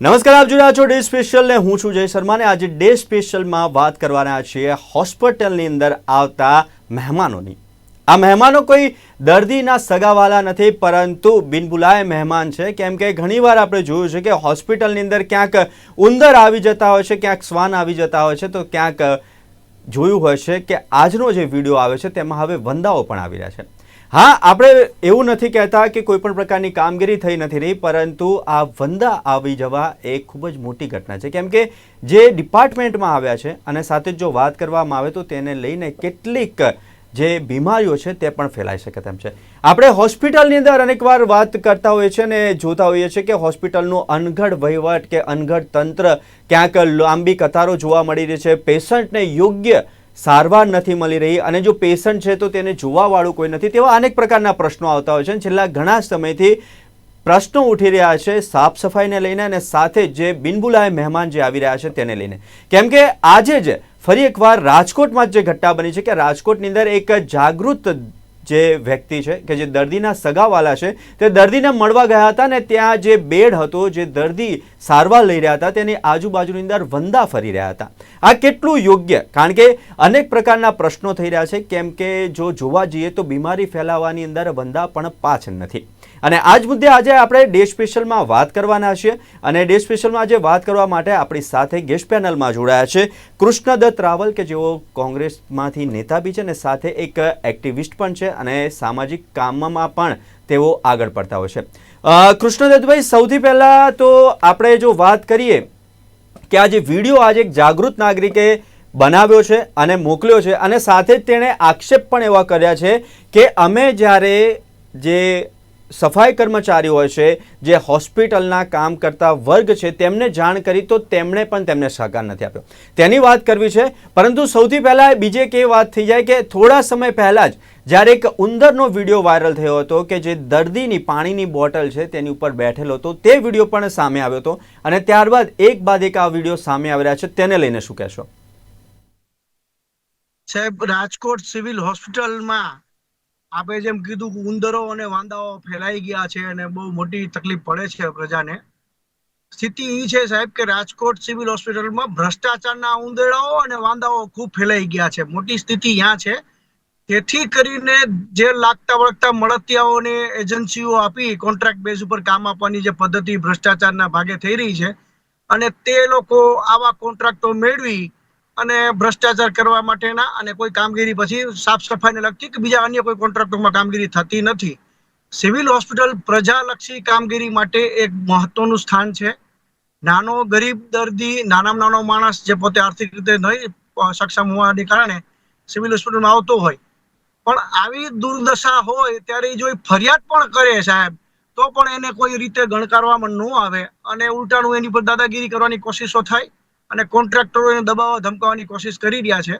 નમસ્કાર, આપ જોઈ રહ્યા છો ડે સ્પેશિયલ ને હું છું જય શર્મા ને આજે ડે સ્પેશિયલમાં વાત કરવાના છીએ હોસ્પિટલની અંદર આવતા મહેમાનોની. આ મહેમાનો કોઈ દર્દીના સગાવાલા નથી, પરંતુ બિનબુલાય મહેમાન છે. કેમ કે ઘણીવાર આપણે જોયું છે કે હોસ્પિટલની અંદર ક્યાંક ઉંદર આવી જતા હોય છે, ક્યાંક શ્વાન આવી જતા હોય છે, તો ક્યાંક જોયું હશે કે આજનો જે વીડિયો આવે છે, તેમાં હવે વંદાઓ પણ આવી રહ્યા છે. હા, આપણે એવું નથી કહેતા કે કોઈ પણ પ્રકારની કામગીરી થઈ નથી રહી, પરંતુ આ વંદા આવી જવા એ ખૂબ જ મોટી ઘટના છે. કેમ કે જે ડિપાર્ટમેન્ટમાં આવ્યા છે અને સાથે જ વાત કરવામાં આવે તો તેને લઈને કેટલીક જે બીમારીઓ છે તે પણ ફેલાઈ શકે તેમ છે. આપણે હોસ્પિટલની અંદર અનેકવાર વાત કરતા હોઈએ છીએ અને જોતા હોઈએ છીએ કે હોસ્પિટલનું અનગઢ વહીવટ કે અનગઢ તંત્ર ક્યાંક લાંબી કતારો જોવા મળી રહી છે. પેશન્ટને યોગ્ય સારવાર નથી મળી રહી અને જો પેશન્ટ છે તો તેને જોવાવાળું કોઈ નથી તેવા અનેક પ્રકારના પ્રશ્નો આવતા હોય છે છેલ્લા ઘણા સમયથી પ્રશ્નો ઉઠી રહ્યા છે સાફ સફાઈને લઈને અને સાથે જ બિનબુલાય મહેમાન જે આવી રહ્યા છે તેને લઈને. કેમ કે આજે જ ફરી એકવાર રાજકોટમાં જે ઘટના બની છે કે રાજકોટની અંદર એક જાગૃત જે વ્યક્તિ છે, કે જે દર્દીના સગાવાલા છે, તે દર્દીને મળવા ગયા હતા ને ત્યાં જે બેડ હતો, જે દર્દી સારવાર લઈ રહ્યા હતા, તેની આજુબાજુની અંદર વંદા ફરી રહ્યા હતા. આ કેટલું યોગ્ય? કારણ કે અનેક પ્રકારના પ્રશ્નો થઈ રહ્યા છે, કેમ કે જો જોવા જઈએ તો બીમારી ફેલાવવાની અંદર વંદા પણ પાછળ નથી. અને આ જ મુદ્દે આજે આપણે ડે સ્પેશિયલમાં વાત કરવાના છીએ અને ડે સ્પેશિયલમાં આજે વાત કરવા માટે આપણી સાથે ગેસ્ટ પેનલમાં જોડાયા છે કૃષ્ણદત્ત રાવલ, કે જેઓ કોંગ્રેસમાંથી નેતા બી છે અને સાથે એક એક્ટિવિસ્ટ પણ છે અને સામાજિક કામમાં પણ તેઓ આગળ પડતા હોય છે. કૃષ્ણદત્તભાઈ સૌથી પહેલાં તો આપણે જો વાત કરીએ કે આ જે વીડિયો આજે એક જાગૃત નાગરિકે બનાવ્યો છે અને મોકલ્યો છે અને સાથે જ તેણે આક્ષેપ પણ એવા કર્યા છે કે અમે જ્યારે જે સફાઈ કર્મચારીઓ હોય છે, જે હોસ્પિટલના કામ કરતા વર્ગ છે, તેમને જાણ કરી તો તેમણે પણ તેમને સહકાર નથી આપ્યો. તેની વાત કરવી છે, પરંતુ સૌથી પહેલાં બીજે કે વાત થઈ જાય કે થોડા સમય પહેલાં જ જ્યારે એક ઉંદરનો વીડિયો વાયરલ થયો હતો કે જે દર્દીની પાણીની બોટલ છે તેની ઉપર બેઠેલો હતો, તે વીડિયો પણ સામે આવ્યો હતો અને ત્યારબાદ એક બાદ એક આ વીડિયો સામે આવી રહ્યા છે, તેને લઈને શું કહેશો? સાહેબ, રાજકોટ સિવિલ હોસ્પિટલમાં આપે જેમ કીધું કે ઉંદરો અને વાંદાઓ ફેલાઈ ગયા છે અને બહુ મોટી તકલીફ પડે છે પ્રજાને. સ્થિતિ એ છે સાહેબ કે રાજકોટ સિવિલ હોસ્પિટલમાં ભ્રષ્ટાચારના ઉંદરાઓ અને વાંદાઓ ખૂબ ફેલાઈ ગયા છે. મોટી સ્થિતિ ત્યાં છે. તેથી કરીને જે લાગતા વળગતા મળતિયાઓને એજન્સીઓ આપી કોન્ટ્રાક્ટ બેઝ ઉપર કામ આપવાની જે પદ્ધતિ ભ્રષ્ટાચારના ભાગે થઈ રહી છે અને તે લોકો આવા કોન્ટ્રાક્ટો મેળવી અને ભ્રષ્ટાચાર કરવા માટેના અને કોઈ કામગીરી પછી સાફ સફાઈને લગતી કે બીજા અન્ય કોઈ કોન્ટ્રાક્ટોમાં કામગીરી થતી નથી. સિવિલ હોસ્પિટલ પ્રજાલક્ષી કામગીરી માટે એક મહત્વનું સ્થાન છે. નાનો, ગરીબ, દર્દી, નાનામાં નાનો માણસ જે પોતે આર્થિક રીતે નહીં સક્ષમ હોવાને કારણે સિવિલ હોસ્પિટલમાં આવતો હોય. પણ આવી દુર્દશા હોય ત્યારે જો એ ફરિયાદ પણ કરે સાહેબ, તો પણ એને કોઈ રીતે ગણકારવામાં ન આવે અને ઉલટાનું એની પર દાદાગીરી કરવાની કોશિશો થાય. અને કોન્ટ્રાક્ટરોને દબાવવા ધમકાવવાની કોશિશ કરી રહ્યા છે.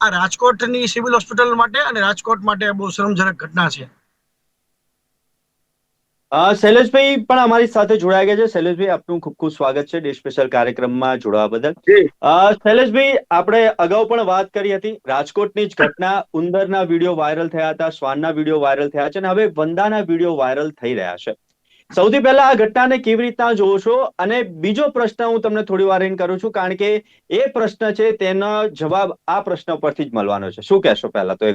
આ રાજકોટની સિવિલ હોસ્પિટલ માટે અને રાજકોટ માટે બહુ શરમજનક ઘટના છે. શૈલેષભાઈ પણ અમારી સાથે જોડાઈ ગયા છે. શૈલેષભાઈ આપનું ખૂબ ખૂબ સ્વાગત છે ડે સ્પેશિયલ કાર્યક્રમમાં જોડાવા બદલ. શૈલેષભાઈ આપણે અગાઉ પણ વાત કરી હતી. રાજકોટની જ ઘટના ઉંદરના વીડિયો વાયરલ થયા હતા શ્વાનના વીડિયો વાયરલ થયા છે અને હવે વંદાના વીડિયો વાયરલ થઈ રહ્યા છે. સૌથી પહેલા આ ઘટનાને કેવી રીતના જોવો છો અને બીજો પ્રશ્ન હું તમને થોડી વાર કરું છું, કારણ કે એ પ્રશ્ન છે તેનો જવાબ આ પ્રશ્ન પરથી જ મળવાનો છે. શું કહેશો પહેલા તો એ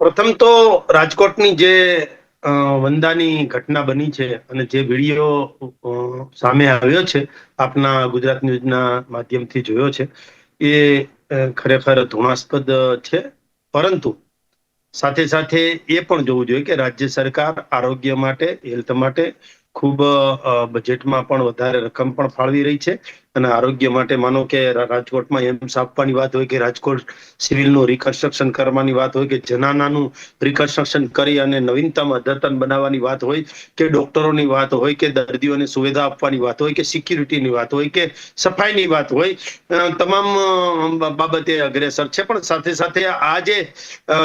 પ્રથમ તો રાજકોટની જે વંદાની ઘટના બની છે અને જે વીડિયો સામે આવ્યો છે, આપના ગુજરાત ન્યૂઝના માધ્યમથી જોયો છે, એ ખરેખર ધુણાસ્પદ છે. પરંતુ સાથે સાથે એ પણ જોવું જોઈએ કે રાજ્ય સરકાર આરોગ્ય માટે હેલ્થ માટે ખૂબ બજેટમાં પણ વધારે રકમ પણ ફાળવી રહી છે. અને આરોગ્ય માટે માનો કે રાજકોટમાં એમ્સ આપવાની વાત હોય કે રાજકોટ સિવિલનું રિકન્સ્ટ્રક્શન કરવાની વાત હોય કે જનાનાનું રિકન્સ્ટ્રક્શન કરી અને નવીનતમ અદ્યતન બનાવવાની વાત હોય કે ડોક્ટરોની વાત હોય કે દર્દીઓને સુવિધા આપવાની વાત હોય કે સિક્યુરિટીની વાત હોય કે સફાઈની વાત હોય તમામ બાબતે અગ્રેસર છે. પણ સાથે સાથે આ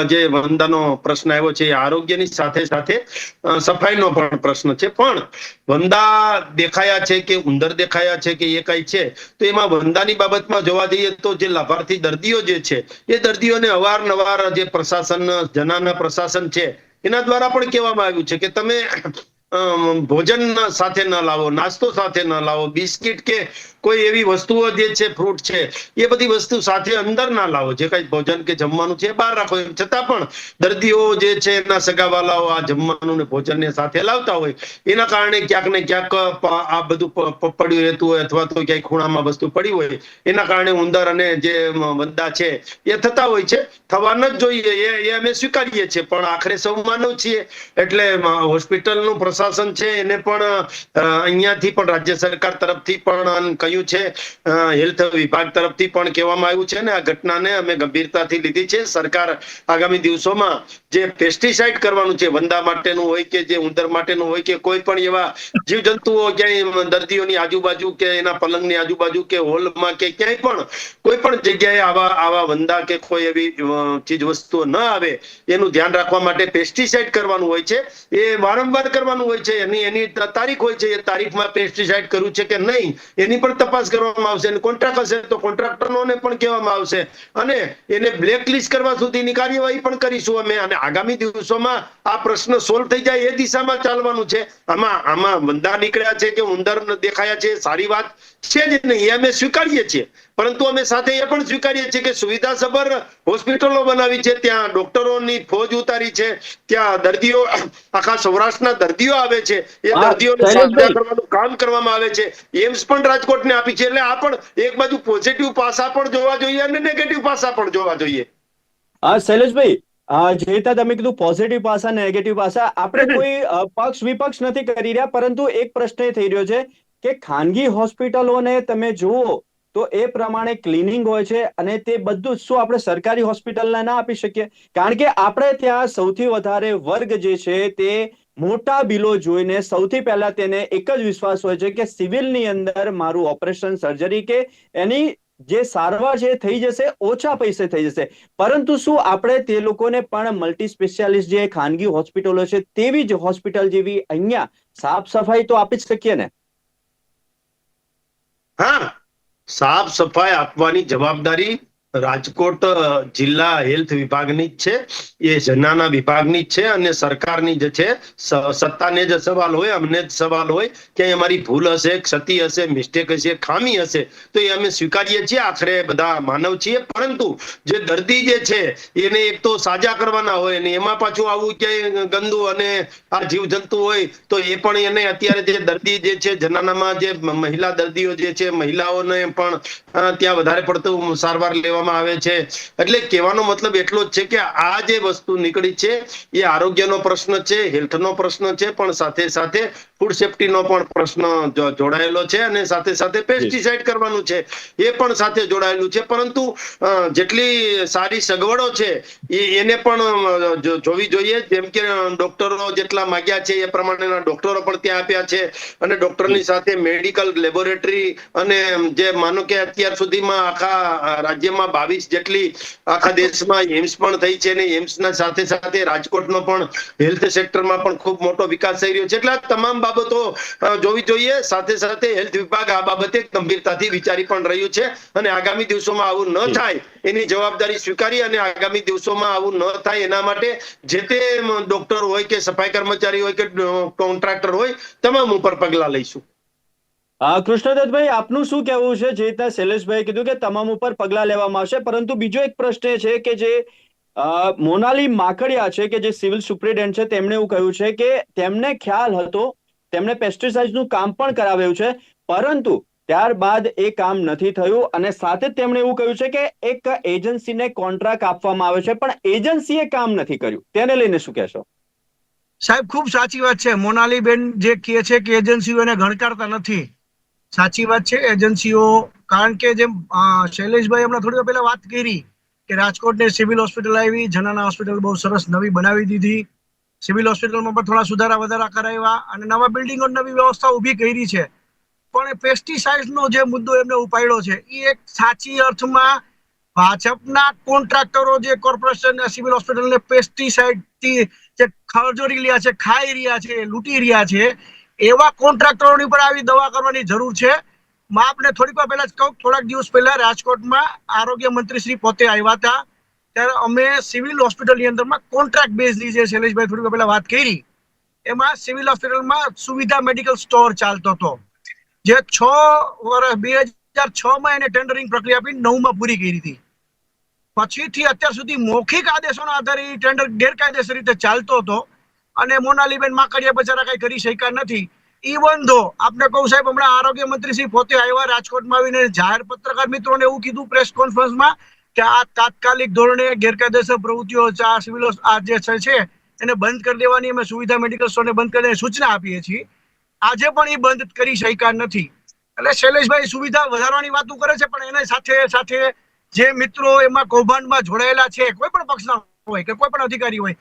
જે વંદાનો પ્રશ્ન આવ્યો છે એ આરોગ્યની સાથે સાથે સફાઈનો પણ પ્રશ્ન છે. પણ વંદા દેખાયા છે કે ઉંદર દેખાયા છે કે એ કઈ છે? તો એમાં વંદાની બાબતમાં જોવા જઈએ તો જે લાભાર્થી દર્દીઓ જે છે, એ દર્દીઓને અવારનવાર જે પ્રશાસન, જનાના પ્રશાસન છે, એના દ્વારા પણ કહેવામાં આવ્યું છે કે તમે ભોજન સાથે ન લાવો, નાસ્તો સાથે ન લાવો, બિસ્કિટ કે કોઈ એવી વસ્તુઓ જે છે ફ્રૂટ છે, એ બધી વસ્તુ સાથે અંદર ના લાવો. જે કઈ ભોજન કે જમવાનું છે બહાર રાખો. એમ છતાં પણ દર્દીઓ જે છે, એના સગાવાલાઓ આ જમવાનું ને ભોજનને સાથે લાવતા હોય, એના કારણે ક્યાંક ને ક્યાંક આ બધું પડ્યું રહેતું હોય અથવા તો ક્યાંય ખૂણામાં વસ્તુ પડી હોય, એના કારણે ઉંદર અને જે વંદા છે, એ થતા હોય છે. થવા ન જ જોઈએ, એ અમે સ્વીકારીએ છીએ. પણ આખરે સૌ માનવ છીએ. એટલે હોસ્પિટલનું પ્રશાસન છે, એને પણ અહીંયાથી પણ રાજ્ય સરકાર તરફથી પણ કહ્યું છે હેલ્થ વિભાગ તરફથી પણ કહેવામાં આવ્યું છે ને આ ઘટનાને અમે ગંભીરતાથી લીધી છે. સરકાર આગામી દિવસોમાં જે પેસ્ટિસાઇડ કરવાનું છે, વંદા માટેનું હોય કે જે ઉંદર માટેનું હોય કે કોઈ પણ એવા જીવજંતુઓ ક્યાંય દર્દીઓની આજુબાજુ કે એના પલંગની આજુબાજુ કે હોલમાં કે ક્યાંય પણ કોઈ પણ જગ્યાએ આવા આવા વંદા કે કોઈ એવી ચીજ વસ્તુઓ ન આવે એનું ધ્યાન રાખવા માટે પેસ્ટિસાઇડ કરવાનું હોય છે. એ વારંવાર કરવાનું હોય છે. એની એની તારીખ હોય છે. એ તારીખમાં પેસ્ટિસાઇડ કર્યું છે કે નહીં, એની પણ તપાસ કરવામાં આવશે અને કોન્ટ્રાક્ટ હશે તો કોન્ટ્રાક્ટરોને પણ કહેવામાં આવશે. અને એને બ્લેકલિસ્ટ કરવા સુધીની કાર્યવાહી પણ કરીશું અમે. અને આગામી દિવસોમાં આ પ્રશ્ન સોલ્વ થઈ જાય એ દિશામાં ચાલવાનું છે. આમાં આમાં વંદા નીકળ્યા છે કે ઉંદર દેખાયા છે, સારી વાત છે જ નહીં. અમે સ્વીકારીએ છીએ. પરંતુ અમે સાથે એ પણ સ્વીકારીએ છીએ કે સુવિધાસભર હોસ્પિટલો બનાવી છે ત્યાં ડોક્ટરોની ફોજ ઉતારી છે ત્યાં દર્દીઓ આખા સૌરાષ્ટ્રના દર્દીઓ આવે છે એ દર્દીઓને સાજા કરવાનું કામ કરવામાં આવે છે. એમ્સ પણ રાજકોટને આપી છે એટલે આ પણ એક બાજુ પોઝિટિવ પાસા પણ જોવા જોઈએ અને નેગેટિવ પાસા પણ જોવા જોઈએ. હા શૈલેષભાઈ જે રીતે તમે કીધું પોઝિટિવ પાસા નેગેટિવ પાસા આપણે કોઈ પક્ષ વિપક્ષ નથી કરી રહ્યા પરંતુ એક પ્રશ્ન એ થઈ રહ્યો છે કે ખાનગી હોસ્પિટલોને તમે જુઓ તો એ પ્રમાણે ક્લિનિંગ હોય છે અને તે બધું શું આપણે સરકારી હોસ્પિટલને ના આપી શકીએ? કારણ કે આપણે ત્યાં સૌથી વધારે વર્ગ જે છે તે મોટા બિલો જોઈને સૌથી પહેલા તેને એક જ વિશ્વાસ હોય છે કે સિવિલની અંદર મારું ઓપરેશન સર્જરી કે એની જે સારવાર છે થઈ જશે, ઓછા પૈસે થઈ જશે. પરંતુ શું આપણે તે લોકોને પણ મલ્ટી સ્પેશિયાલિસ્ટ જે ખાનગી હોસ્પિટલો છે તેવી જ હોસ્પિટલ જેવી અહીંયા સાફ સફાઈ તો આપી જ શકીએ ને? હા. સાફ સફાઈ આપવાની જવાબદારી રાજકોટ જિલ્લા હેલ્થ વિભાગની જ છે. એ જનાના વિભાગની જ છે અને સરકારની જ છે. સત્તાને જ સવાલ હોય, અમને જ સવાલ હોય કે અમારી ભૂલ હશે, ક્ષતિ હશે મિસ્ટેક હશે, ખામી હશે, તો એ અમે સ્વીકારીએ છીએ. આખરે બધા માનવ છીએ. પરંતુ જે દર્દી જે છે, એને એક તો સાજા કરવાના હોય ને એમાં પાછું આવું ક્યાંય ગંદુ અને આ જીવજંતુ હોય, તો એ પણ એને અત્યારે જે દર્દી જે છે જનાનામાં જે મહિલા દર્દીઓ જે છે, મહિલાઓને પણ ત્યાં વધારે પડતું સારવાર લેવામાં આવે છે. એટલે કહેવાનો મતલબ એટલો જ છે કે આ જે વસ્તુ નીકળી છે, એ આરોગ્યનો પ્રશ્ન છે, હેલ્થનો પ્રશ્ન છે, પણ સાથે સાથે ફૂડ સેફટીનો પણ પ્રશ્ન જોડાયેલો છે અને સાથે સાથે પેસ્ટિસાઇડ કરવાનું છે એ પણ સાથે જોડાયેલું છે. પરંતુ જેટલી સારી સગવડો છે એ એને પણ જોવી જોઈએ. જેમ કે ડોક્ટરો જેટલા માંગ્યા છે એ પ્રમાણેના ડોક્ટરો પણ ત્યાં આપ્યા છે. અને ડોક્ટરની સાથે મેડિકલ લેબોરેટરી અને જે માનો કે અત્યાર સુધીમાં આખા રાજ્યમાં બાવીસ જેટલી આખા દેશમાં એમ્સ પણ થઈ છે અને એમ્સના સાથે સાથે રાજકોટનો પણ હેલ્થ સેક્ટરમાં પણ ખૂબ મોટો વિકાસ થઈ રહ્યો છે. એટલે આ તમામ બાબતો જોવી જોઈએ. સાથે સાથે હેલ્થ વિભાગ આ બાબતે ગંભીરતાથી વિચારી પણ રહ્યું છે અને આગામી દિવસોમાં આવું ન થાય એની જવાબદારી સ્વીકારી અને આગામી દિવસોમાં આવું ન થાય એના માટે જે તે ડોક્ટર હોય કે સફાઈ કર્મચારી હોય કે કોન્ટ્રાક્ટર હોય તમામ ઉપર પગલા લઈશું. કૃષ્ણદત્તભાઈ આપનું શું કહેવું છે? જે રીતના શૈલેષભાઈ કીધું કે તમામ ઉપર પગલા લેવામાં આવશે પરંતુ બીજો એક પ્રશ્ન છે કે જે મોનાલી માકડિયા છે કે જે સિવિલ સુપ્રિન્ટેન્ડન્ટ છે તેમણે એવું કહ્યું છે કે તેમને ખ્યાલ હતો તેમણે પેસ્ટિસાઇડનું કામ પણ કરાવ્યું છે, પરંતુ ત્યારબાદ એ કામ નથી થયું અને સાથે જ તેમણે એવું કહ્યું છે કે એક એજન્સીને કોન્ટ્રાક્ટ આપવામાં આવે છે, પણ એજન્સીએ કામ નથી કર્યું. તેને લઈને શું કહેશો? સાહેબ, ખૂબ સાચી વાત છે. મોનાલીબેન જે કહે છે કે એજન્સીઓને ગણકારતા નથી. સાચી વાત છે, એજન્સીઓ, કારણ કે જેમ શૈલેષભાઈ હમણાં થોડી પહેલા વાત કરી કે રાજકોટને સિવિલ હોસ્પિટલ આવી, જનાના હોસ્પિટલ બહુ સરસ નવી બનાવી દીધી. સિવિલ હોસ્પિટલમાં પણ થોડા સુધારા વધારા કરાવ્યા અને નવા બિલ્ડિંગો નવી વ્યવસ્થા ઊભી કરી છે. પણ પેસ્ટિસાઇડ્સનો જે મુદ્દો એમને ઉપાડ્યો છે એ એક સાચી અર્થમાં ભાજપના કોન્ટ્રાક્ટરો જે કોર્પોરેશન સિવિલ હોસ્પિટલને પેસ્ટિસાઇડથી જે ખરજોરી રહ્યા છે, ખાઈ રહ્યા છે, લૂંટી રહ્યા છે, એવા કોન્ટ્રાક્ટરોની પર આવી દવા કરવાની જરૂર છે. માં આપને થોડીક વાર પહેલા જ કહું, થોડાક દિવસ પહેલા રાજકોટમાં આરોગ્ય મંત્રી શ્રી પોતે આવ્યા હતા. ત્યારે અમે સિવિલ હોસ્પિટલની અંદરમાં કોન્ટ્રાક્ટ બેઝની જે શૈલેષભાઈ થોડીક પહેલા વાત કરી, એમાં સિવિલ હોસ્પિટલમાં સુવિધા મેડિકલ સ્ટોર ચાલતો હતો. જે છ વર્ષ, બે હજાર છ માં એને ટેન્ડરિંગ પ્રક્રિયા આપી, નવમાં પૂરી કરી હતી. પછીથી અત્યાર સુધી મૌખિક આદેશોના આધારે ટેન્ડર ગેરકાયદેસર રીતે ચાલતો હતો અને મોનાલીબેન માકડિયા બચારા કઈ કરી શક્યા નથી. ઈવન ધો આપને કહું સાહેબ, હમણાં આરોગ્ય મંત્રી શ્રી પોતે આવ્યા, રાજકોટમાં આવીને જાહેર પત્રકાર મિત્રોને એવું કીધું પ્રેસ કોન્ફરન્સમાં કે આ તાત્કાલિક ધોરણે ગેરકાયદેસર પ્રવૃત્તિઓ આ સિવિલ આ જે છે, એને બંધ કરી દેવાની અમે સુવિધા મેડિકલ સ્ટોરને બંધ કરીને સૂચના આપીએ છીએ. આજે પણ એ બંધ કરી શક્યા નથી. એટલે શૈલેષભાઈ સુવિધા વધારવાની વાતો કરે છે, પણ એની સાથે સાથે જે મિત્રો એમાં કૌભાંડમાં જોડાયેલા છે, કોઈ પણ પક્ષના હોય કે કોઈ પણ અધિકારી હોય,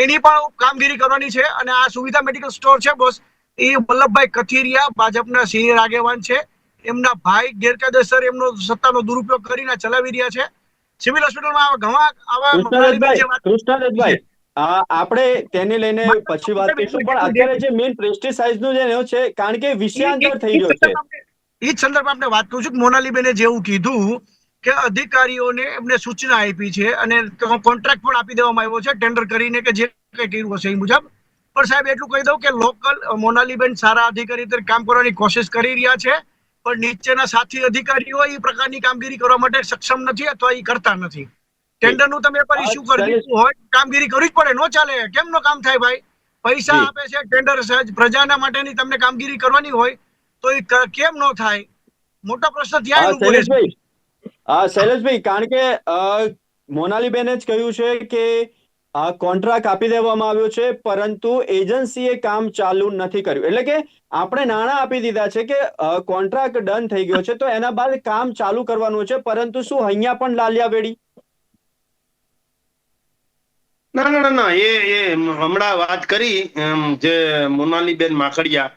એની પણ કામગીરી કરવાની છે અને આ સુવિધા મેડિકલ સ્ટોર છે, બોસ, એ વલ્લભભાઈ કથિરિયા, ભાજપના સિનિયર આગેવાન છે. એમના ભાઈ ગેરકાયદેસર એમનો સત્તાનો દુરુપયોગ કરીને ચલાવી રહ્યા છે. સિવિલ હોસ્પિટલમાં ઘણા આવા કૃષ્ણરાજભાઈ આપણે તેને લઈને પછી વાત કરીશું પણ અત્યારે જે મેઇન પ્રેસ્ટિસાઇઝનું જે એનો છે કારણ કે વિષયાંતર થઈ ગયો છે. એ જ સંદર્ભમાં આપણે વાત કરું છું કે મોનાલીબેને જેવું કીધું કે અધિકારીઓને એમને સૂચના આપી છે અને કોન્ટ્રાક્ટ પણ આપી દેવામાં આવ્યો છે ટેન્ડર કરીને કે જે કંઈ કર્યું હશે એ મુજબ. પણ સાહેબ એટલું કહી દઉં કે લોકલ મોનાલીબેન સારા અધિકારી કામ કરવાની કોશિશ કરી રહ્યા છે. પણ નીચેના સાથી અધિકારીઓ એ પ્રકારની કામગીરી કરવા માટે સક્ષમ નથી અથવા એ કરતા નથી. ટેન્ડરનું તમે એકવાર ઇસ્યુ કરી હોય કામગીરી કરવી જ પડે. નો ચાલે. કેમ નો કામ થાય ભાઈ? પૈસા આપે છે ટેન્ડર પ્રજાના માટેની તમને કામગીરી કરવાની હોય તો એ કેમ નો થાય? મોટો પ્રશ્ન ત્યાં ઊભો છે. શૈલેષભાઈ. શૈલેષભાઈ કારણ કે મોનાલી મોનાલીબેને જ કહ્યું છે કે આ કોન્ટ્રાક્ટ આપી દેવામાં આવ્યો છે, પરંતુ એજન્સીએ કામ ચાલુ નથી કર્યું. એટલે કે આપણે નાણાં આપી દીધા છે કે કોન્ટ્રાક્ટ ડન થઈ ગયો છે, તો એના બાદ કામ ચાલુ કરવાનું છે, પરંતુ શું અહીંયા પણ લાલિયા વેડી? ના ના ના ના, એ એ, હમણાં વાત કરી જે મોનાલીબેન માકડિયા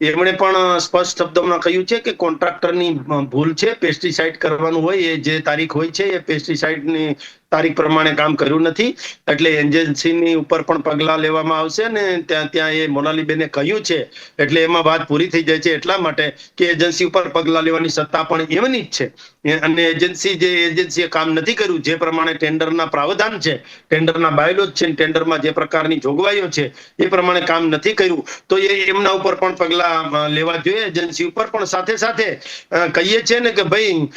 એમણે પણ સ્પષ્ટ શબ્દોમાં કહ્યું છે કે કોન્ટ્રાક્ટરની ભૂલ છે, પેસ્ટિસાઇડ કરવાનું હોય, એ જે તારીખ હોય છે, એ પેસ્ટિસાઇડની તારીખ પ્રમાણે કામ કર્યું નથી. એટલે એજન્સીની ઉપર પણ પગલાં લેવામાં આવશે અને ત્યાં ત્યાં એ મોનાલીબેને કહ્યું છે. એટલે એમાં વાત પૂરી થઈ જાય છે એટલા માટે કે એજન્સી ઉપર પગલાં લેવાની સત્તા પણ એમની જ છે. અને એજન્સી જે એજન્સીએ કામ નથી કર્યું, જે પ્રમાણે ટેન્ડરના પ્રાવધાન છે, ટેન્ડરના બાયલોજ છે ટેન્ડરમાં જે પ્રકારની જોગવાઈઓ છે, એ પ્રમાણે કામ નથી કર્યું. તો એ એમના ઉપર પણ પગલાં લેવા જોઈએ. એજન્સી ઉપર પણ સાથે સાથે કહીએ છીએ ને કે ભાઈ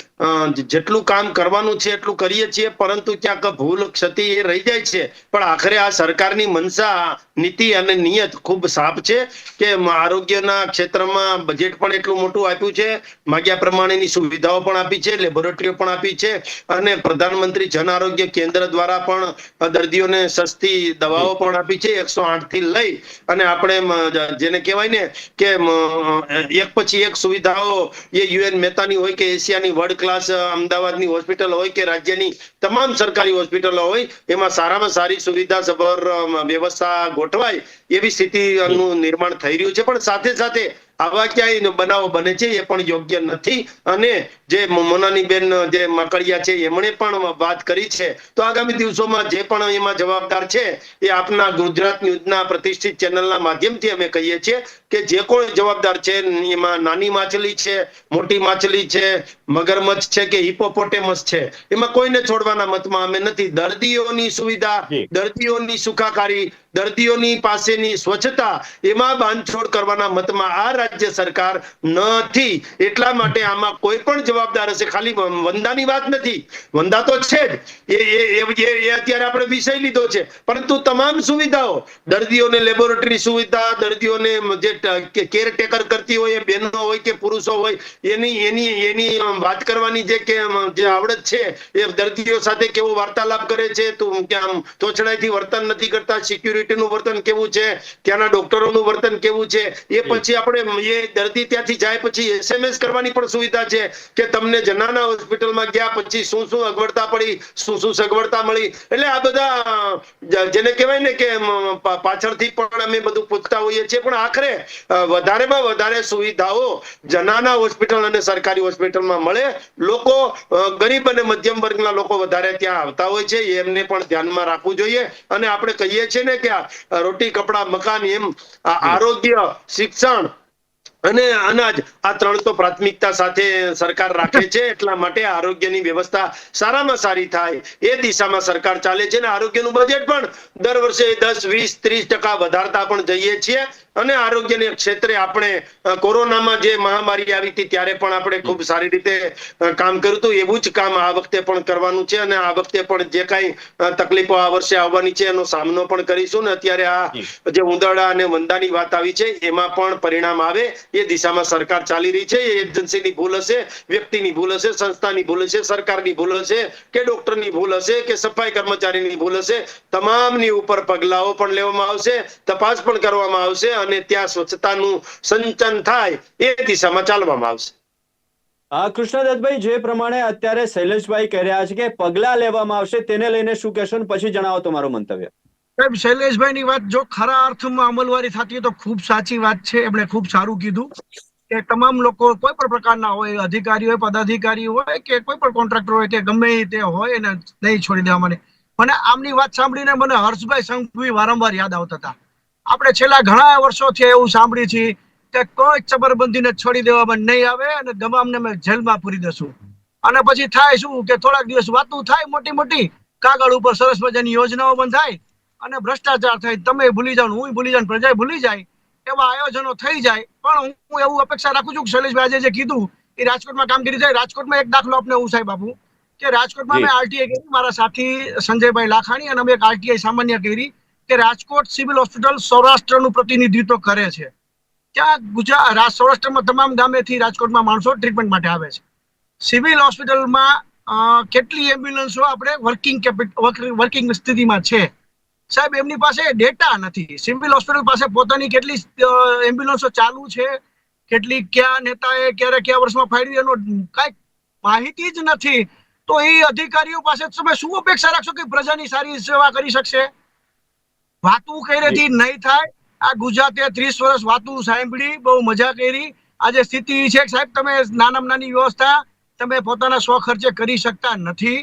જેટલું કામ કરવાનું છે એટલું કરીએ છીએ, પરંતુ ક્યાંક ભૂલ ક્ષતિ એ રહી જાય છે. પણ આખરે આ સરકારની મનસા, નીતિ અને નિયત ખૂબ સાફ છે કે આરોગ્યના ક્ષેત્રમાં બજેટ પણ એટલું મોટું આપ્યું છે. માગ્યા પ્રમાણેની સુવિધાઓ પણ આપી છે લેબોરેટરીઓ પણ આપી છે અને પ્રધાનમંત્રી જન આરોગ્ય કેન્દ્ર દ્વારા પણ દર્દીઓને સસ્તી દવાઓ પણ આપી છે, એકસો આઠથી લઈ. અને આપણે જેને કહેવાય ને કે એક પછી એક સુવિધાઓ એ યુએન મહેતાની હોય કે એશિયાની વર્લ્ડ ક્લાસ અમદાવાદની હોસ્પિટલ હોય કે રાજ્યની, તમામ સરકારી હોસ્પિટલો હોય, એમાં સારામાં સારી સુવિધા સભર વ્યવસ્થા ગોઠવાય એવી સ્થિતિનું નિર્માણ થઈ રહ્યું છે. પણ સાથે સાથે આવા ક્યાંય બનાવો બને છે એ પણ યોગ્ય નથી. અને જે મોનાની બેન જે મકડિયા છે, એમણે પણ વાત કરી છે. તો આગામી દિવસોમાં જે પણ એમાં જવાબદાર છે, એ આપના ગુજરાત ન્યૂઝના પ્રતિષ્ઠિત ચેનલના માધ્યમથી અમે કહીએ છીએ. કે જે કોઈ જવાબદાર છે એમાં નાની માછલી છે મોટી માછલી છે મગરમચ્છ છે કે હિપોપોટેમસ છે એમાં કોઈને છોડવાના મતમાં અમે નથી. દર્દીઓની સુવિધા દર્દીઓની સુખાકારી દર્દીઓની પાસેની સ્વચ્છતા એમાં બાંધછોડ કરવાના મતમાં આ રાજ્ય સરકાર નથી. એટલા માટે આમાં કોઈ પણ જવાબદાર હશે. ખાલી વંદાની વાત નથી. વંદા તો છે જ. એ અત્યારે આપણે વિષય લીધો છે. પરંતુ તમામ સુવિધાઓ દર્દીઓને લેબોરેટરી સુવિધા દર્દીઓને જે કેર ટેકર કરતી હોય એ બહેનો હોય કે પુરુષો હોય એની એની એની વાત કરવાની જે કે જે આવડત છે એ દર્દીઓ સાથે કેવો વાર્તાલાપ કરે છે તો કે આમ તોછડાઈથી વર્તન નથી કરતા સિક્યુરિટીનું વર્તન કેવું છે ત્યાંના ડોક્ટરોનું વર્તન કેવું છે એ પછી આપણે એ દર્દી ત્યાંથી જાય પછી એસએમએસ કરવાની પણ સુવિધા છે કે તમને જનાના હોસ્પિટલમાં ગયા પછી શું શું અગવડતા પડી શું શું સગવડતા મળી એટલે આ બધા જેને કહેવાય ને કે પાછળથી પણ અમે બધું પૂછતા હોઈએ છીએ પણ આખરે વધારેમાં વધારે સુવિધાઓ જનાના હોસ્પિટલ અને સરકારી હોસ્પિટલમાં મળે. લોકો ગરીબ અને મધ્યમ વર્ગના લોકો વધારે ત્યાં આવતા હોય છે. એમને પણ ધ્યાનમાં રાખવું જોઈએ. અને આપણે કહીએ છીએ ને કે રોટી કપડા મકાન એમ આરોગ્ય શિક્ષણ અને અનાજ આ ત્રણ તો પ્રાથમિકતા સાથે સરકાર રાખે છે. એટલા માટે આરોગ્યની વ્યવસ્થા સારામાં સારી થાય. એ દિશામાં સરકાર ચાલે છે અને આરોગ્યનું બજેટ પણ દર વર્ષે દસ વીસ ત્રીસ ટકા વધારતા પણ જઈએ છીએ. અને આરોગ્યને ક્ષેત્રે આપણે કોરોનામાં જે મહામારી આવી હતી ત્યારે પણ આપણે ખૂબ સારી રીતે કામ કર્યું હતું. એવું જ કામ આ વખતે પણ કરવાનું છે અને આ વખતે પણ જે કાંઈ તકલીફો આ વર્ષે આવવાની છે એનો સામનો પણ કરીશું ને અત્યારે આ જે ઉંદરડા અને વંદાની વાત આવી છે એમાં પણ પરિણામ આવે. એ દિશામાં સરકાર ચાલી રહી છે. એ એજન્સીની ભૂલ હશે વ્યક્તિની ભૂલ હશે સંસ્થાની ભૂલ હશે સરકારની ભૂલ હશે કે ડોક્ટરની ભૂલ હશે કે સફાઈ કર્મચારીની ભૂલ હશે. તમામની ઉપર પગલાઓ પણ લેવામાં આવશે તપાસ પણ કરવામાં આવશે અને ત્યાં સ્વચ્છતાનું સંચન થાય એ દિશામાં ચાલવામાં આવશે. આ કૃષ્ણદત્તભાઈ જે પ્રમાણે અત્યારે શૈલેષભાઈ કહી રહ્યા છે કે પગલા લેવામાં આવશે તેને લઈને શું કહેશો ને પછી જણાવો તમારું મંતવ્ય. સાહેબ શૈલેષભાઈની વાત જો ખરા અર્થમાં અમલવારી થતી હોય તો ખૂબ સાચી વાત છે. એમણે ખૂબ સારું કીધું કે તમામ લોકો કોઈ પણ પ્રકારના હોય અધિકારી હોય પદાધિકારી હોય કે કોઈ પણ કોન્ટ્રાક્ટર હોય કે ગમે તે હોય એને નહીં છોડી દેવા મને મને આમની વાત સાંભળીને મને હર્ષભાઈ સંઘવી વારંવાર યાદ આવતા હતા. આપણે છેલ્લા ઘણા વર્ષોથી એવું સાંભળીએ છીએ કે કોઈ ચબરબંધીને છોડી દેવામાં નહીં આવે અને તમામને અમે જેલમાં પૂરી દેશું અને પછી થાય શું કે થોડાક દિવસ વાતું થાય મોટી મોટી કાગળ ઉપર સરસ મજાની યોજનાઓ પણ થાય અને ભ્રષ્ટાચાર થાય તમે ભૂલી જાઓ હું ભૂલી જાઉં પ્રજા ભૂલી જાય એવા આયોજનો થઈ જાય. પણ હું એવું અપેક્ષા રાખું છું કે શૈલેષભાઈ આજે જે કીધું એ રાજકોટમાં કામગીરી થાય. રાજકોટમાં એક દાખલો આપને હું સાહેબ આપું. કે રાજકોટમાં મેં આરટીઆઈ કરી મારા સાથી સંજયભાઈ લાખાણી અને અમે એક આરટીઆઈ સામાન્ય કરી. કે રાજકોટ સિવિલ હોસ્પિટલ સૌરાષ્ટ્રનું પ્રતિનિધિત્વ કરે છે. ત્યાં ગુજરાત સૌરાષ્ટ્રમાં તમામ ગામેથી રાજકોટમાં માણસો ટ્રીટમેન્ટ માટે આવે છે. સિવિલ હોસ્પિટલમાં કેટલી એમ્બ્યુલન્સો આપણે વર્કિંગ વર્કિંગ સ્થિતિમાં છે. સાહેબ, એમની પાસે ડેટા નથી. સિવિલ હોસ્પિટલ પાસે પોતાની કેટલી એમ્બ્યુલન્સો ચાલુ છે, કેટલી કયા નેતાએ ક્યારે કયા વર્ષમાં ફાળવી, એનો કાંઈ માહિતી જ નથી. તો એ અધિકારીઓ પાસે તમે શું અપેક્ષા રાખશો કે પ્રજાની સારી સેવા કરી શકશે? વાતું કર્યાથી નહીં થાય. આ ગુજરાતે ત્રીસ વર્ષ વાતું સાંભળી બહુ મજા કરી. આજે સ્થિતિ છે સાહેબ તમે નાનામાં નાની વ્યવસ્થા તમે પોતાના સ્વખર્ચે કરી શકતા નથી.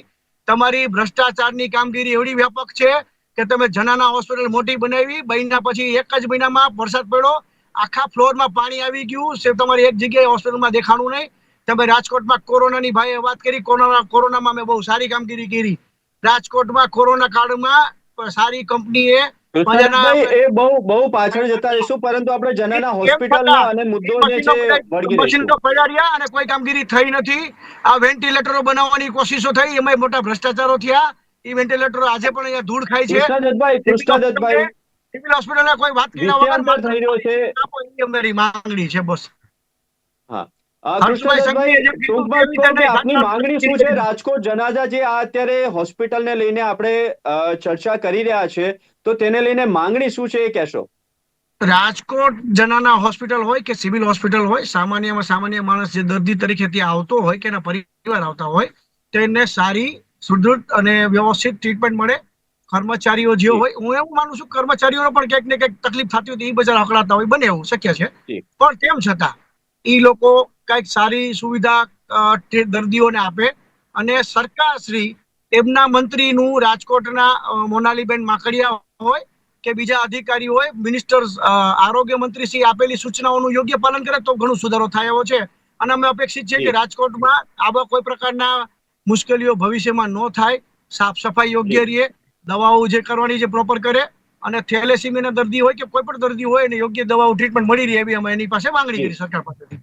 તમારી ભ્રષ્ટાચારની કામગીરી એવડી વ્યાપક છે કે તમે જનાના હોસ્પિટલ મોટી બનાવી બન્યા પછી એક જ મહિનામાં વરસાદ પડ્યો આખા ફ્લોરમાં પાણી આવી ગયું છે તમારી એક જગ્યાએ હોસ્પિટલમાં દેખાણું નહીં. તમે રાજકોટમાં કોરોનાની ભાઈએ વાત કરી કોરોના કોરોનામાં મેં બહુ સારી કામગીરી કરી. રાજકોટમાં કોરોના કાળમાં સારી કંપનીએ એ બહુ બહુ પાછળ જતા રહીશું પરંતુ આપણે જનાના હોસ્પિટલના અને મુદ્દો જે છે મશીનો પડ્યા અને કોઈ કામગીરી થઈ નથી. આ વેન્ટિલેટરો બનાવવાની કોશિશો થઈ એમાં મોટા ભ્રષ્ટાચારો થયા. એ વેન્ટિલેટરો આજે પણ અહીંયા ધૂળ ખાય છે. કૃષ્ણદત્તભાઈ કૃષ્ણદત્તભાઈ. સિવિલ હોસ્પિટલને કોઈ વાત કર્યા વગર થઈ રહ્યો છે. અમારી માંગણી છે બસ. હા. આપની માંગણી શું છે? રાજકોટ જનાજા જે આ અત્યારે હોસ્પિટલને લઈને આપણે ચર્ચા કરી રહ્યા છે તો તેને લઈને માંગણી શું છે એ કહેશો? રાજકોટ જનાના હોસ્પિટલ હોય કે સિવિલ હોસ્પિટલ હોય સામાન્યમાં સામાન્ય માણસ જે દર્દી તરીકે ત્યાં આવતો હોય કે એના પરિવાર આવતા હોય તેને સારી સુદૃઢ અને વ્યવસ્થિત ટ્રીટમેન્ટ મળે. કર્મચારીઓ જે હોય હું એવું માનું છું કર્મચારીઓને પણ ક્યાંક ને ક્યાંક તકલીફ થતી હોય એ બજાર હકડાતા હોય બને એવું શક્ય છે. પણ તેમ છતાં એ લોકો કંઈક સારી સુવિધા દર્દીઓને આપે અને સરકારશ્રી એમના મંત્રીનું રાજકોટના મોનાલીબેન માકડિયા હોય કે બીજા અધિકારી હોય મિનિસ્ટર આરોગ્ય મંત્રી શ્રી આપેલી સૂચનાઓનું યોગ્ય પાલન કરે તો ઘણો સુધારો થાય એવો છે. અને અમે અપેક્ષિત છે કે રાજકોટમાં આવા કોઈ પ્રકારના મુશ્કેલીઓ ભવિષ્યમાં ન થાય. સાફ સફાઈ યોગ્ય રહે દવાઓ જે કરવાની છે પ્રોપર કરે અને થેલેસીમીના દર્દી હોય કે કોઈ પણ દર્દી હોય એને યોગ્ય દવાઓ ટ્રીટમેન્ટ મળી રહે એવી અમે એની પાસે માંગણી કરી સરકાર પાસેથી.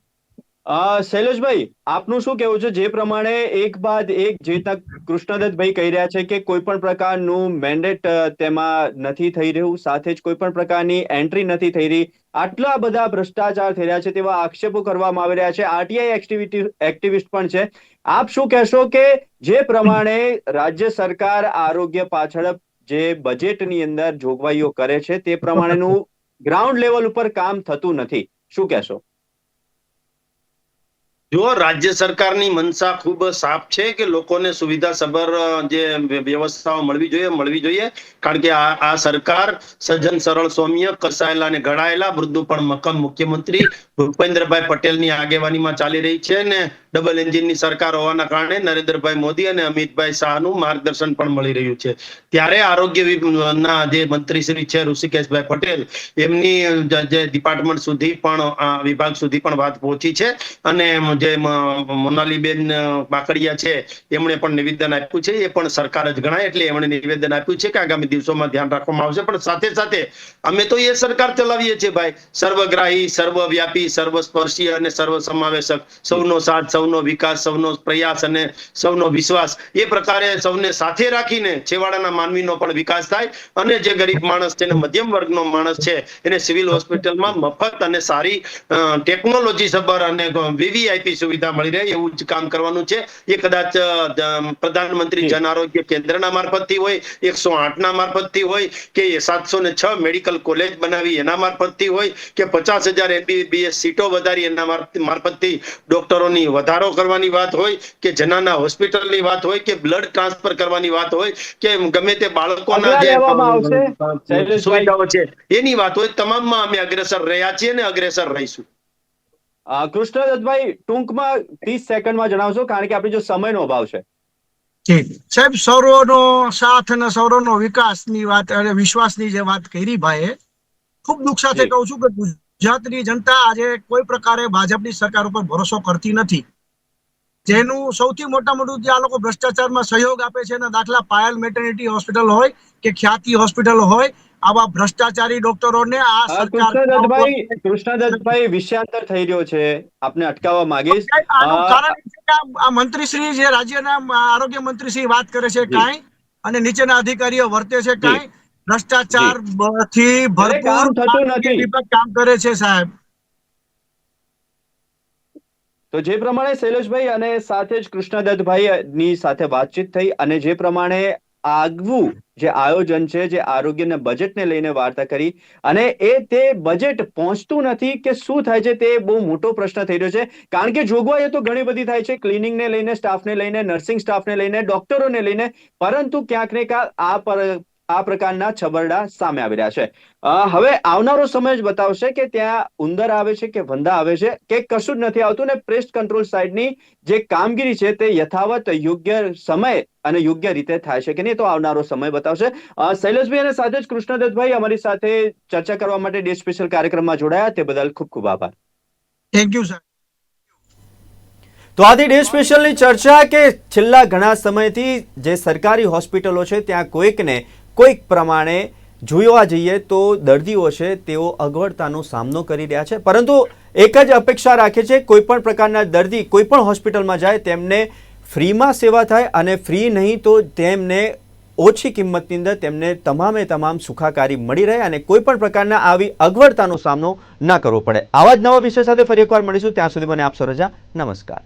અ, શૈલેષભાઈ આપનું શું કહેવું છે? જે પ્રમાણે એક બાદ એક જે રીતના કૃષ્ણદત્તભાઈ કહી રહ્યા છે કે કોઈ પણ પ્રકારનું મેન્ડેટ તેમાં નથી થઈ રહ્યું. સાથે જ કોઈ પણ પ્રકારની એન્ટ્રી નથી થઈ રહી. આટલા બધા ભ્રષ્ટાચાર થઈ રહ્યા છે તેવા આક્ષેપો કરવામાં આવી રહ્યા છે. આરટીઆઈ એક્ટિવિટી એક્ટિવિસ્ટ પણ છે. આપ શું કહેશો કે જે પ્રમાણે રાજ્ય સરકાર આરોગ્ય પાછળ જે બજેટની અંદર જોગવાઈઓ કરે છે તે પ્રમાણેનું ગ્રાઉન્ડ લેવલ ઉપર કામ થતું નથી? શું કહેશો? જો રાજ્ય સરકારની મનસા ખૂબ સાફ છે કે લોકોને સુવિધા સભર જે વ્ય- વ્યવસ્થાઓ મળવી જોઈએ મળવી જોઈએ. કારણ કે આ આ સરકાર સજ્જન, સરળ, સૌમ્ય કસાયેલા અને ઘડાયેલા વૃદ્ધુ પણ મક્કમ મુખ્યમંત્રી ભૂપેન્દ્રભાઈ પટેલની આગેવાનીમાં ચાલી રહી છે ને ડબલ એન્જિનની સરકાર હોવાના કારણે નરેન્દ્રભાઈ મોદી અને અમિતભાઈ શાહનું માર્ગદર્શન પણ મળી રહ્યું છે. ત્યારે આરોગ્ય ના જે મંત્રીશ્રી છે ઋષિકેશભાઈ પટેલ, એમની જે ડિપાર્ટમેન્ટ સુધી પણ વિભાગ સુધી પણ વાત પહોંચી છે. અને જે મોનાલીબેન બાકડિયા છે, એમણે પણ નિવેદન આપ્યું છે. એ પણ સરકાર જ ગણાય, એટલે એમણે નિવેદન આપ્યું છે કે આગામી દિવસોમાં ધ્યાન રાખવામાં આવશે. પણ સાથે સાથે અમે તો એ સરકાર ચલાવીએ છીએ ભાઈ. સર્વગ્રાહી, સર્વવ્યાપી, સર્વસ્પર્શી અને સર્વસમાવેશક. સૌનો સાથ સૌનો વિકાસ, સૌનો પ્રયાસ અને સૌનો વિશ્વાસ એ પ્રકારે સૌને સાથે રાખીને છેવાડાના માનવીનો પણ વિકાસ થાય અને જે ગરીબ માણસ છે ને મધ્યમ વર્ગનો માણસ છે એને સિવિલ હોસ્પિટલમાં મફત અને સારી ટેકનોલોજી સભર અને વીવીઆઈપી સુવિધા મળી રહે એવું જ કામ કરવાનું છે. એ કદાચ પ્રધાનમંત્રી જન આરોગ્ય કેન્દ્રના મારફતથી હોય, એકસો આઠના મારફતથી હોય કે સાતસો ને છ મેડિકલ કોલેજ બનાવી એના મારફતથી હોય કે પચાસ હજાર એમબીબીએસ સીટો વધારી એના માર- મારફતથી ડોક્ટરોની વધારો કરવાની વાત હોય કે જનાના હોસ્પિટલની વાત હોય કે બ્લડ ટ્રાન્સફર કરવાની વાત હોય કે ગમે તે બાળકોના જે. સુવિધાઓ છે એની વાત હોય તમામમાં અમે અગ્રેસર રહ્યા છીએ અને અગ્રેસર રહીશું. કૃષ્ણ દત્તભાઈ ટૂંકમાં ત્રીસ સેકન્ડમાં જણાવશો કારણ કે આપણે જો સમયનો અભાવ છે. સાહેબ સૌરોનો સાથ અને સૌરવનો વિકાસની વાત અને વિશ્વાસની જે વાત કરી ભાઈએ ખૂબ દુઃખ સાથે કહું છું કે ગુજરાતની જનતા આજે કોઈ પ્રકારે ભાજપની સરકાર ઉપર ભરોસો કરતી નથી. જેનું સૌથી મોટા મોટું જે આ લોકો ભ્રષ્ટાચારમાં સહયોગ આપે છે એના દાખલા પાયલ મેટર્નિટી હોસ્પિટલ હોય કે ખ્યાતિ હોસ્પિટલ હોય આવા ભ્રષ્ટાચારી ડોક્ટરોને આ સરકાર કૃષ્ણદત્તભાઈ કૃષ્ણદત્તભાઈ વિષયાંતર થઈ રહ્યો છે. આપને અટકાવવા માંગીશ. આનું કારણ છે કે આ- આ મંત્રીશ્રી જે રાજ્યના આરોગ્ય મંત્રીશ્રી વાત કરે છે. કાંઈ અને નીચેના અધિકારીઓ વર્તે છે કાંઈ ભ્રષ્ટાચારથી ભરપૂર કામ થતું નથી. કામ કરે છે સાહેબ. તો જે પ્રમાણે શૈલેષભાઈ અને સાથે જ કૃષ્ણદત્તભાઈ ની સાથે વાતચીત થઈ અને જે પ્રમાણે આગવું જે આયોજન છે, જે આરોગ્યના બજેટને લઈને વાર્તા કરી અને એ તે બજેટ પહોંચતું નથી કે શું થાય છે તે બહુ મોટો પ્રશ્ન થઈ રહ્યો છે. કારણ કે જોગવાઈઓ તો ઘણી બધી થાય છે, ક્લિનિંગને લઈને, સ્ટાફને લઈને, નર્સિંગ સ્ટાફને લઈને, ડોક્ટરોને લઈને, પરંતુ ક્યાંક ને ક્યાંક આ આ પ્રકારના છબરડા સામે આવી રહ્યા છે. હવે આવનારો સમય જ બતાવશે કે ત્યાં ઉંદર આવે છે કે વંદા આવે છે કે કશું જ નથી આવતું ને પ્રેસ્ટ કંટ્રોલ સાઇડની જે કામગીરી છે તે યથાવત યોગ્ય સમય અને યોગ્ય રીતે થાય છે કે નહીં તો આવનારો સમય બતાવશે. શૈલેષભાઈ અને સાથે જ કૃષ્ણદત્તભાઈ અમારી સાથે ચર્ચા કરવા માટે ડે સ્પેશિયલ કાર્યક્રમમાં જોડાયા. તે બદલ ખૂબ ખૂબ આભાર. થેન્ક યુ સર તો આથી ડે સ્પેશિયલની ચર્ચા કે છેલ્લા ઘણા સમયથી જે સરકારી હોસ્પિટલો છે ત્યાં કોઈકને કોઈક પ્રમાણે જોવા જઈએ તો દર્દીઓ છે, તેઓ અગવડતાનો સામનો કરી રહ્યા છે. પરંતુ એક જ અપેક્ષા રાખે છે, કોઈ પણ પ્રકારના દર્દી કોઈ પણ હોસ્પિટલમાં જાય, તેમને ફ્રીમાં સેવા થાય અને ફ્રી નહીં તો તેમને ઓછી કિંમતની અંદર તેમને તમામે તમામ સુખાકારી મળી રહે અને કોઈ પણ પ્રકારના આવી અગવડતાનો સામનો ન કરવો પડે. આવા જ નવા વિષય સાથે ફરી એકવાર મળીશું. ત્યાં સુધી મને આપશો રજા નમસ્કાર.